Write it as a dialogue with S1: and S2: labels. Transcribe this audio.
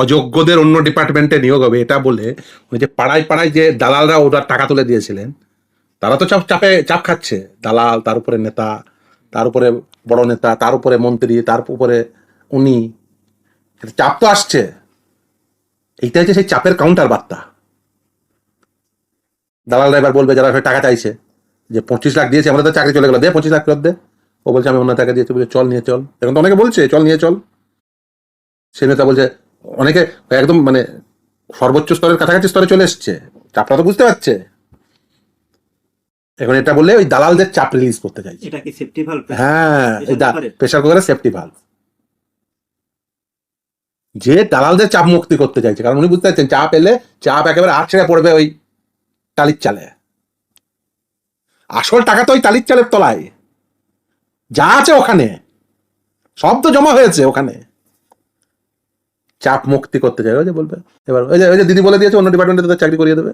S1: অযোগ্যদের অন্য ডিপার্টমেন্টে নিয়োগ হবে, এটা বলে ওই যে পাড়ায় পাড়ায় যে দালালরা ওরা টাকা তুলে দিয়েছিলেন, তারা তো চাপ, চাপে, চাপ খাচ্ছে। দালাল, তার উপরে নেতা, তার উপরে বড় নেতা, তার উপরে মন্ত্রী, তার উপরে উনি। চাপ তো আসছে। এইটা হচ্ছে সেই চাপের কাউন্টার বার্তা দালালরা এবার বলবে যারা টাকা চাইছে, যে পঁচিশ লাখ দিয়েছে, আমাদের তো চাকরি চলে গেলো, দে পঁচিশ লাখ ফেরত দে। ও বলছে, আমি অন্য টাকা দিয়েছি। বলছে, চল নিয়ে চল। এখন তো অনেকে বলছে, চল নিয়ে চল। সে নেতা বলছে অনেকে একদম মানে সর্বোচ্চ স্তরের কাছাকাছি স্তরে চলে এসছে। চাপটা তো বুঝতে পারছে। এখন এটা বললে ওই দালালদের চাপ রিলিজ করতে চাইছে।
S2: এটা কি সেফটি ভালভ
S1: হ্যাঁ প্রেশার কুকারের সেফটি ভালভ যে দালালদের চাপ মুক্তি করতে চাইছে কারণ উনি বুঝতে পারছেন চাপ এলে চাপ একেবারে আট ছেড়ে পড়বে ওই টালির চালে। আসল টাকা তো ওই টালির চালের তলায়। যা আছে ওখানে। সব তো জমা হয়েছে ওখানে। চাপ মুক্তি করতে চাই ওই যে বলবে। এবার ওই যে ওই যে দিদি বলে দিয়েছে, অন্য ডিপার্টমেন্টে তাদের চাকরি করিয়ে দেবে।